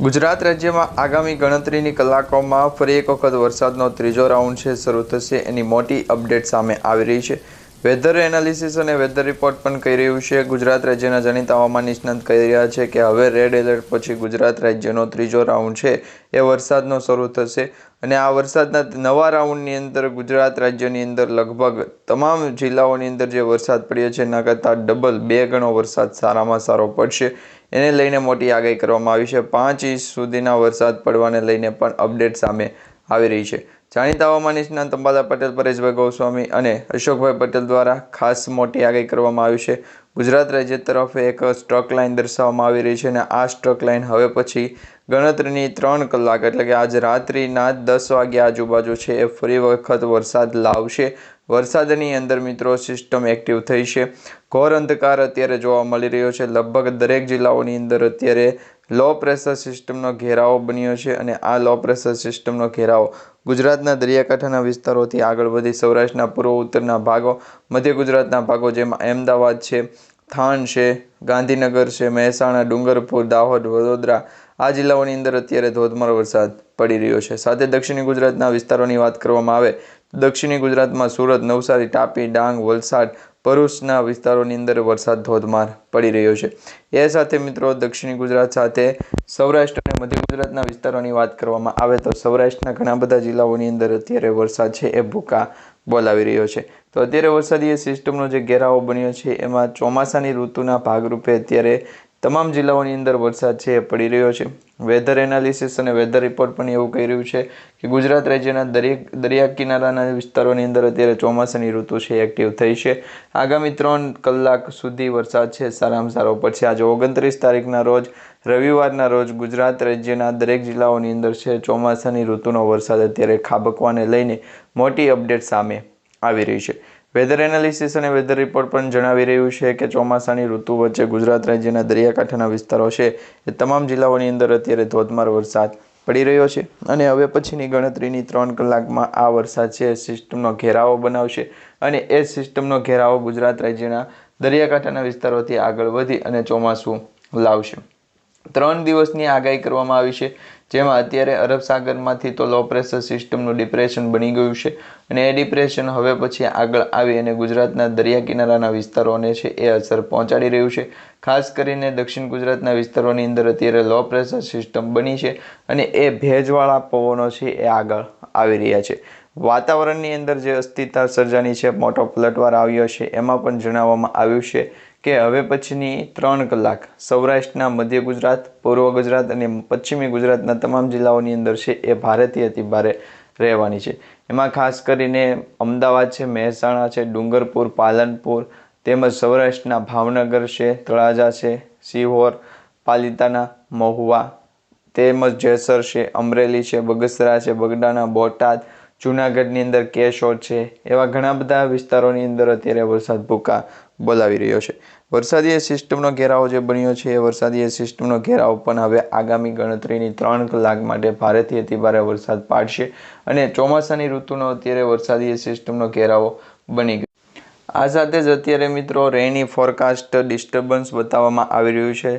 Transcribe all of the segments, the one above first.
ગુજરાત રાજ્યમાં આગામી ગણતરીની કલાકોમાં ફરી એક વખત વરસાદનો ત્રીજો રાઉન્ડ છે, શરૂ થશે. એની મોટી અપડેટ સામે આવી રહી છે. વેધર એનાલિસિસ અને વેધર રિપોર્ટ પણ કહી રહ્યું છે. ગુજરાત રાજ્યના જાણીતા હવામાન નિષ્ણાંત કહી રહ્યા છે કે હવે રેડ એલર્ટ પછી ગુજરાત રાજ્યનો ત્રીજો રાઉન્ડ છે. એ વરસાદનો શરૂ થશે અને આ વરસાદના નવા રાઉન્ડની અંદર ગુજરાત રાજ્યની અંદર લગભગ તમામ જિલ્લાઓની અંદર જે વરસાદ પડ્યો છે, એના કરતાં ડબલ બે ગણો વરસાદ સારામાં સારો પડશે. એને લઈને મોટી આગાહી કરવામાં આવી છે. પાંચ ઇંચ સુધીના વરસાદ પડવાને લઈને પણ અપડેટ સામે આવી રહી છે. જાણીતા હવામાન નિષ્ણાંત અંબાલા પટેલ, પરેશભાઈ ગોસ્વામી અને અશોકભાઈ પટેલ દ્વારા ખાસ મોટી આગાહી કરવામાં આવી છે. ગુજરાત રાજ્ય તરફ એક સ્ટ્રક લાઇન દર્શાવવામાં આવી રહી છે અને આ સ્ટ્રક લાઇન હવે પછી ગણતરીની ત્રણ કલાક એટલે કે આજ રાત્રિના દસ વાગ્યા આજુબાજુ છે એ ફરી વખત વરસાદ લાવશે. વરસાદની અંદર મિત્રો સિસ્ટમ એક્ટિવ થઈ છે. ઘોર અંધકાર અત્યારે જોવા મળી રહ્યો છે. લગભગ દરેક જિલ્લાઓની અંદર અત્યારે લો પ્રેશર સિસ્ટમનો ઘેરાવો બન્યો છે અને આ લો પ્રેશર સિસ્ટમનો ઘેરાવો ગુજરાતના દરિયાકાંઠાના વિસ્તારોથી આગળ વધી સૌરાષ્ટ્રના પૂર્વ, ઉત્તરના ભાગો, મધ્ય ગુજરાતના ભાગો જેમાં અમદાવાદ છે થાન છે, ગાંધીનગર છે, મહેસાણા, ડુંગરપુર, દાહોદ, વડોદરા આ જિલ્લાઓની અંદર અત્યારે ધોધમાર વરસાદ પડી રહ્યો છે. સાથે દક્ષિણી ગુજરાતના વિસ્તારોની વાત કરવામાં આવે દક્ષિણી ગુજરાતમાં સુરત, નવસારી, તાપી, ડાંગ, વલસાડ ભરૂચના વિસ્તારોની અંદર વરસાદ ધોધમાર પડી રહ્યો છે. એ સાથે મિત્રો દક્ષિણ ગુજરાત સાથે સૌરાષ્ટ્ર અને મધ્ય ગુજરાતના વિસ્તારોની વાત કરવામાં આવે તો સૌરાષ્ટ્રના ઘણા બધા જિલ્લાઓની અંદર અત્યારે વરસાદ છે એ ભૂકા બોલાવી રહ્યો છે. તો અત્યારે વરસાદી સિસ્ટમનો જે ઘેરાવો બન્યો છે, એમાં ચોમાસાની ઋતુના ભાગરૂપે અત્યારે તમામ જિલ્લાઓની અંદર વરસાદ છે એ પડી રહ્યો છે. વેધર એનાલિસિસ અને વેધર રિપોર્ટ પણ એવું કહી રહ્યું છે કે ગુજરાત રાજ્યના દરેક દરિયા કિનારાના વિસ્તારોની અંદર અત્યારે ચોમાસાની ઋતુ છે એક્ટિવ થઈ છે. આગામી ત્રણ કલાક સુધી વરસાદ છે, સારામાં સારો. પડશે આજે ઓગણત્રીસ તારીખના રોજ, રવિવારના રોજ ગુજરાત રાજ્યના દરેક જિલ્લાઓની અંદર છે ચોમાસાની ઋતુનો વરસાદ અત્યારે ખાબકવાને લઈને મોટી અપડેટ સામે આવી રહી છે. વેધર એનાલિસિસ અને વેધર રિપોર્ટ પણ જણાવી રહ્યું છે કે ચોમાસાની ઋતુ વચ્ચે ગુજરાત રાજ્યના દરિયાકાંઠાના વિસ્તારો છે એ તમામ જિલ્લાઓની અંદર અત્યારે ધોધમાર વરસાદ પડી રહ્યો છે. અને હવે પછીની ગણતરીની ત્રણ કલાકમાં આ વરસાદ છે સિસ્ટમનો ઘેરાવો બનાવશે અને એ સિસ્ટમનો ઘેરાવો ગુજરાત રાજ્યના દરિયાકાંઠાના વિસ્તારોથી આગળ વધી અને ચોમાસું લાવશે. ત્રણ દિવસની આગાહી કરવામાં આવી છે. જેમાં અત્યારે અરબ સાગરમાંથી તો લો પ્રેશર સિસ્ટમનું ડિપ્રેશન બની ગયું છે અને એ ડિપ્રેશન હવે પછી આગળ આવી અને ગુજરાતના દરિયા કિનારાના વિસ્તારોને છે એ અસર પહોંચાડી રહ્યું છે. ખાસ કરીને દક્ષિણ ગુજરાતના વિસ્તારોની અંદર અત્યારે લો પ્રેશર સિસ્ટમ બની છે અને એ ભેજવાળા પવનો છે એ આગળ આવી રહ્યા છે. વાતાવરણની અંદર જે અસ્થિરતા સર્જાની છે, મોટો પલટવાર આવ્યો છે, એમાં પણ જણાવવામાં આવ્યું છે કે હવે પછીની ત્રણ કલાક સૌરાષ્ટ્રના મધ્ય ગુજરાત, પૂર્વ ગુજરાત અને પશ્ચિમી ગુજરાતના તમામ જિલ્લાઓની અંદર છે એ ભારેથી અતિ ભારે રહેવાની છે. એમાં ખાસ કરીને અમદાવાદ છે, મહેસાણા છે, ડુંગરપુર, પાલનપુર તેમજ સૌરાષ્ટ્રના ભાવનગર છે, તળાજા છે, સિહોર, પાલિતાના મહુવા તેમજ જેસર છે, અમરેલી છે, બગસરા છે, બગડાના બોટાદ, જૂનાગઢની અંદર કેશોદ છે એવા ઘણા બધા વિસ્તારોની અંદર અત્યારે વરસાદ ભૂકા બોલાવી રહ્યો છે. વરસાદીય સિસ્ટમનો ઘેરાવો જે બન્યો છે, એ વરસાદીય સિસ્ટમનો ઘેરાવો પણ હવે આગામી ગણતરીની ત્રણ કલાક માટે ભારેથી અતિભારે વરસાદ પાડશે અને ચોમાસાની ઋતુનો અત્યારે વરસાદીય સિસ્ટમનો ઘેરાવો બની ગયો. આ સાથે જ અત્યારે મિત્રો રેની ફોરકાસ્ટ ડિસ્ટર્બન્સ બતાવવામાં આવી રહ્યું છે,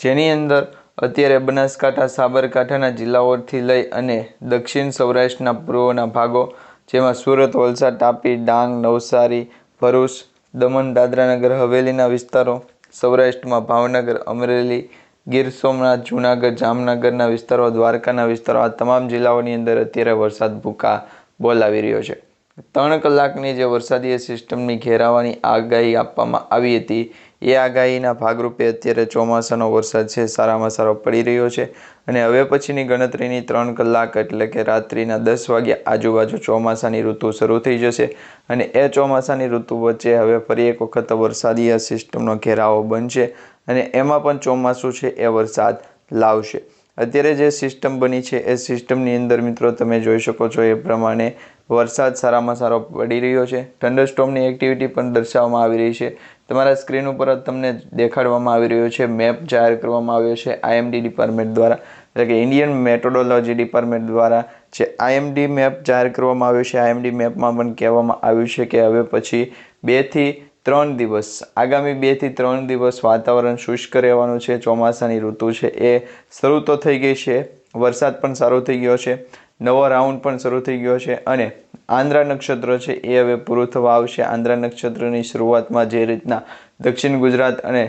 જેની અંદર અત્યારે બનાસકાંઠા, સાબરકાંઠાના જિલ્લાઓથી લઈ અને દક્ષિણ સૌરાષ્ટ્રના પૂર્વના ભાગો, જેમાં સુરત, વલસાડ, તાપી, ડાંગ, નવસારી, ભરૂચ દમણ, દાદરાનગર, હવેલીના વિસ્તારો, સૌરાષ્ટ્રમાં ભાવનગર, અમરેલી, ગીર સોમનાથ, જૂનાગઢ, જામનગરના વિસ્તારો, દ્વારકાના વિસ્તારો, આ તમામ જિલ્લાઓની અંદર અત્યારે વરસાદ ભૂકા બોલાવી રહ્યો છે. ત્રણ કલાકની જે વરસાદીય સિસ્ટમની ઘેરાવાની આગાહી આપવામાં આવી હતી. એ આગાહીના ભાગરૂપે અત્યારે ચોમાસાનો વરસાદ છે, સારામાં સારો પડી રહ્યો છે અને હવે પછીની ગણતરીની ત્રણ કલાક એટલે કે રાત્રિના દસ વાગ્યા આજુબાજુ ચોમાસાની ઋતુ શરૂ થઈ જશે અને એ ચોમાસાની ઋતુ વચ્ચે હવે ફરી એક વખત વરસાદીય સિસ્ટમનો ઘેરાવો બનશે અને એમાં પણ ચોમાસું છે એ વરસાદ લાવશે. અત્યારે જે સિસ્ટમ બની છે, એ સિસ્ટમની અંદર મિત્રો તમે જોઈ શકો છો એ પ્રમાણે વરસાદ સારામાં સારો પડી રહ્યો છે. થંડરસ્ટોમની એક્ટિવિટી પણ દર્શાવવામાં આવી રહી છે. તમારા સ્ક્રીન ઉપર જ તમને દેખાડવામાં આવી રહ્યો છે મેપ જાહેર કરવામાં આવ્યો છે આઈએમડી ડિપાર્ટમેન્ટ દ્વારા. એટલે કે ઇન્ડિયન મેટોડોલોજી ડિપાર્ટમેન્ટ દ્વારા જે આઈએમડી મેપ જાહેર કરવામાં આવ્યો છે આઈએમડી મેપમાં પણ કહેવામાં આવ્યું છે કે હવે પછી બેથી ત્રણ દિવસ. આગામી બેથી ત્રણ દિવસ વાતાવરણ શુષ્ક રહેવાનું છે. ચોમાસાની ઋતુ છે. એ શરૂ તો થઈ ગઈ છે. વરસાદ પણ સારો થઈ ગયો છે. નવો રાઉન્ડ પણ શરૂ થઈ ગયો છે. અને આંધ્રા નક્ષત્ર છે એ હવે પૂરું થવા આવશે. આંધ્રા નક્ષત્રની શરૂઆતમાં જે રીતના દક્ષિણ ગુજરાત અને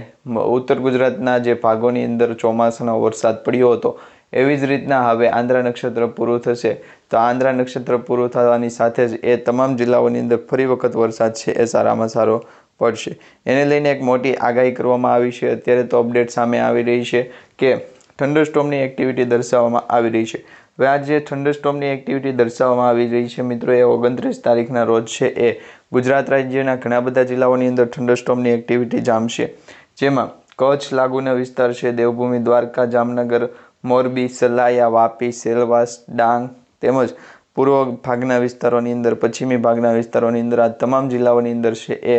ઉત્તર ગુજરાતના જે ભાગોની અંદર ચોમાસાનો વરસાદ પડ્યો હતો, એવી જ રીતના હવે આંધ્રા નક્ષત્ર પૂરું થશે. તો આંધ્રા નક્ષત્ર પૂરું થવાની સાથે જ એ તમામ જિલ્લાઓની અંદર ફરી વખત વરસાદ છે એ સારામાં સારો પડશે. એને લઈને એક મોટી આગાહી કરવામાં આવી છે. અત્યારે તો અપડેટ સામે આવી રહી છે કે થંડરસ્ટોમની એક્ટિવિટી દર્શાવવામાં આવી રહી છે. હવે આ જે થંડરસ્ટોમની એક્ટિવિટી દર્શાવવામાં આવી રહી છે મિત્રો, એ ઓગણત્રીસ તારીખના રોજ છે. એ ગુજરાત રાજ્યના ઘણા બધા જિલ્લાઓની અંદર થંડરસ્ટોમની એક્ટિવિટી જામશે. જેમાં કચ્છ, લાગુના વિસ્તાર છે, દેવભૂમિ, દ્વારકા, જામનગર, મોરબી, સલાયા, વાપી, સેલવાસ, ડાંગ તેમજ પૂર્વ ભાગના વિસ્તારોની અંદર, પશ્ચિમી ભાગના વિસ્તારોની અંદર આ તમામ જિલ્લાઓની અંદર છે એ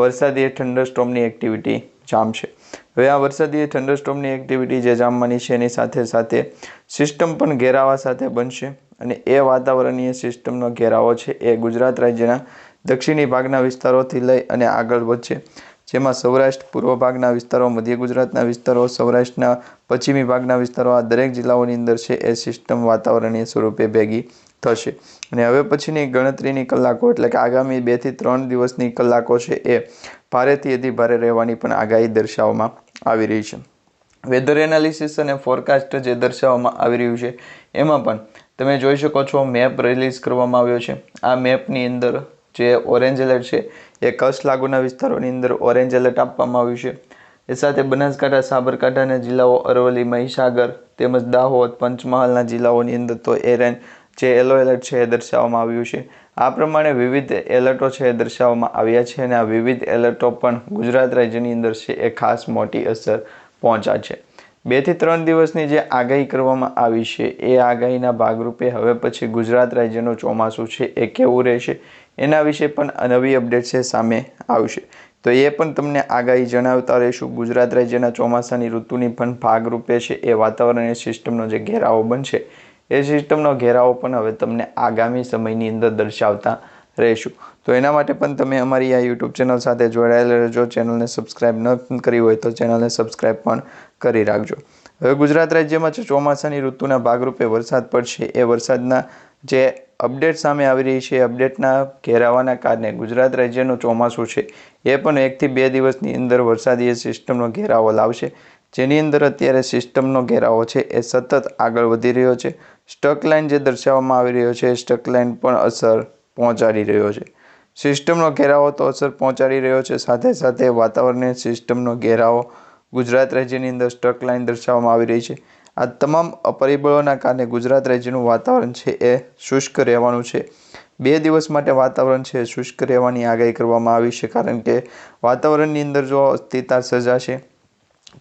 વરસાદી થંડરસ્ટોમની એક્ટિવિટી જામશે. હવે આ વરસાદી થંડરસ્ટોમની એક્ટિવિટી જે જામવાની છે એની સાથે સાથે સિસ્ટમ પણ ઘેરાવા સાથે બનશે અને એ વાતાવરણીય સિસ્ટમનો ઘેરાવો છે એ ગુજરાત રાજ્યના દક્ષિણી ભાગના વિસ્તારોથી લઈ અને આગળ વધશે. જેમાં સૌરાષ્ટ્ર, પૂર્વ ભાગના વિસ્તારો, મધ્ય ગુજરાતના વિસ્તારો, સૌરાષ્ટ્રના પશ્ચિમી ભાગના વિસ્તારો આ દરેક જિલ્લાઓની અંદર છે એ સિસ્ટમ વાતાવરણીય સ્વરૂપે ભેગી થશે. અને હવે પછીની ગણતરીની કલાકો, એટલે કે આગામી બેથી ત્રણ દિવસની કલાકો છે એ ભારેથી અતિ ભારે રહેવાની પણ આગાહી દર્શાવવામાં આવી રહી છે. વેધર એનાલિસિસ અને ફોરકાસ્ટ જે દર્શાવવામાં આવી રહ્યું છે, એમાં પણ તમે જોઈ શકો છો મેપ રિલીઝ કરવામાં આવ્યો છે. આ મેપની અંદર જે ઓરેન્જ એલર્ટ છે, એ કચ્છ લાગુના વિસ્તારોની અંદર ઓરેન્જ એલર્ટ આપવામાં આવ્યું છે. એ સાથે બનાસકાંઠા સાબરકાંઠાના જિલ્લાઓ અરવલ્લી, મહીસાગર તેમજ દાહોદ, પંચમહાલના જિલ્લાઓની અંદર તો એરેન જે યલો એલર્ટ છે એ દર્શાવવામાં આવ્યું છે. આ પ્રમાણે વિવિધ એલર્ટો છે એ દર્શાવવામાં આવ્યા છે અને આ વિવિધ એલર્ટો પણ ગુજરાત રાજ્યની અંદર છે એ ખાસ મોટી અસર પહોંચાડશે બેથી ત્રણ દિવસની જે આગાહી કરવામાં આવી છે એ આગાહીના ભાગરૂપે હવે પછી ગુજરાત રાજ્યનું ચોમાસું છે એ કેવું રહેશે એના વિશે પણ નવી અપડેટ છે સામે આવશે. તો એ પણ તમને આગાહી જણાવતા રહીશું. ગુજરાત રાજ્યના ચોમાસાની ઋતુની પણ ભાગરૂપે છે એ વાતાવરણીય સિસ્ટમનો જે ઘેરાવો બનશે એ સિસ્ટમનો ઘેરાવો પણ હવે તમને આગામી સમયની અંદર દર્શાવતા રહીશું. તો એના માટે પણ તમે અમારી આ યુટ્યુબ ચેનલ સાથે જોડાયેલા રહેજો. ચેનલને સબસ્ક્રાઈબ ન કરી હોય તો ચેનલને સબસ્ક્રાઈબ પણ કરી રાખજો. હવે ગુજરાત રાજ્યમાં જે ચોમાસાની ઋતુના ભાગરૂપે વરસાદ પડશે, એ વરસાદના જે અપડેટ સામે આવી રહી છે અપડેટના ઘેરાવાના કારણે ગુજરાત રાજ્યનું ચોમાસું છે, એ પણ એકથી બે દિવસની અંદર વરસાદી સિસ્ટમનો ઘેરાવો લાવશે. જેની અંદર અત્યારે સિસ્ટમનો ઘેરાવો છે, એ સતત આગળ વધી રહ્યો છે. સ્ટક લાઇન જે દર્શાવવામાં આવી રહ્યો છે સ્ટક લાઇન પણ અસર પહોંચાડી રહ્યો છે. સિસ્ટમનો ઘેરાવો તો અસર પહોંચાડી રહ્યો છે, સાથે સાથે વાતાવરણીય સિસ્ટમનો ઘેરાવો ગુજરાત રાજ્યની અંદર સ્ટક લાઇન દર્શાવવામાં આવી રહી છે. આ તમામ પરિબળોના કારણે ગુજરાત રાજ્યનું વાતાવરણ છે, એ શુષ્ક રહેવાનું છે. બે દિવસ માટે વાતાવરણ છે શુષ્ક રહેવાની આગાહી કરવામાં આવી છે, કારણ કે વાતાવરણની અંદર જો અસ્થિરતા સર્જાશે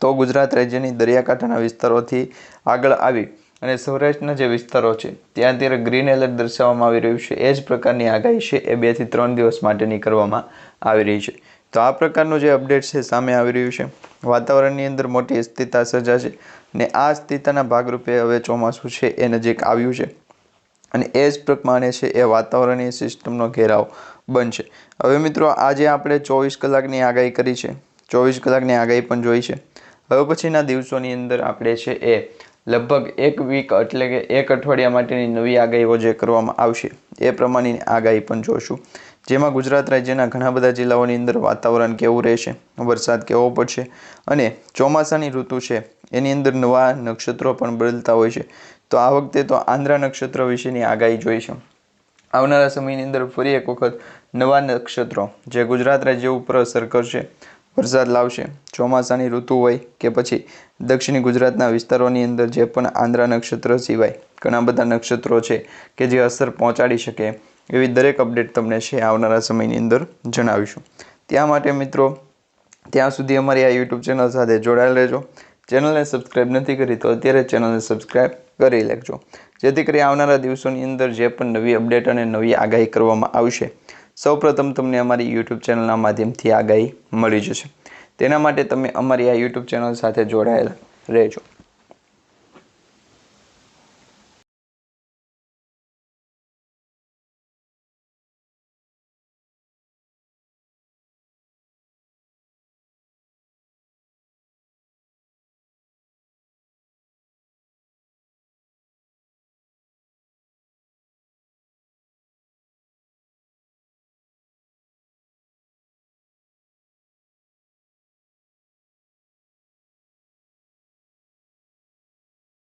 તો ગુજરાત રાજ્યની દરિયાકાંઠાના વિસ્તારોથી આગળ આવી અને સૌરાષ્ટ્રના જે વિસ્તારો છે, ત્યાં અત્યારે ગ્રીન એલર્ટ દર્શાવવામાં આવી રહ્યું છે. એ જ પ્રકારની આગાહી છે એ બેથી ત્રણ દિવસ માટેની કરવામાં આવી રહી છે. તો આ પ્રકારનું જે અપડેટ છે સામે આવી રહ્યું છે. વાતાવરણની અંદર મોટી અસ્થિરતા સર્જાશે ને આ અસ્થિરતાના ભાગરૂપે હવે ચોમાસું છે એ નજીક આવ્યું છે. અને એ જ પ્રમાણે છે એ વાતાવરણીય સિસ્ટમનો ઘેરાવ બનશે. હવે મિત્રો, આજે આપણે ચોવીસ કલાકની આગાહી કરી છે. ચોવીસ કલાકની આગાહી પણ જોઈ છે. હવે પછીના દિવસોની અંદર આપણે છે એ લગભગ એક વીક એટલે કે એક અઠવાડિયા માટેની નવી આગાહીઓ જે કરવામાં આવશે, એ પ્રમાણેની આગાહી પણ જોશું જેમાં ગુજરાત રાજ્યના ઘણા બધા જિલ્લાઓની અંદર વાતાવરણ કેવું રહેશે, વરસાદ કેવો પડશે અને ચોમાસાની ઋતુ છે, એની અંદર નવા નક્ષત્રો પણ બદલતા હોય છે. તો આ વખતે તો આંધ્રા નક્ષત્ર વિશેની આગાહી જોઈશું. આવનારા સમયની અંદર ફરી એક વખત નવા નક્ષત્રો, જે ગુજરાત રાજ્ય ઉપર અસર કરશે વરસાદ લાવશે. ચોમાસાની ઋતુ હોય કે પછી દક્ષિણ ગુજરાતના વિસ્તારોની અંદર જે પણ આંધ્રા નક્ષત્ર સિવાય ઘણા બધા નક્ષત્રો છે કે જે અસર પહોંચાડી શકે, એવી દરેક અપડેટ તમને છે આવનારા સમયની અંદર જણાવીશું. ત્યાં માટે મિત્રો, ત્યાં સુધી અમારી આ યુટ્યુબ ચેનલ સાથે જોડાયેલ રહેજો. ચેનલને સબસ્ક્રાઈબ નથી કરી તો અત્યારે ચેનલને સબસ્ક્રાઈબ કરી લેજો. જેથી કરી આવનારા દિવસોની અંદર જે પણ નવી અપડેટ અને નવી આગાહી કરવામાં આવશે સૌપ્રથમ તમને અમારી યુટ્યુબ ચેનલના માધ્યમથી આગાહી મળી જશે. તેના માટે તમે અમારી આ યુટ્યુબ ચેનલ સાથે જોડાયેલા રહેજો.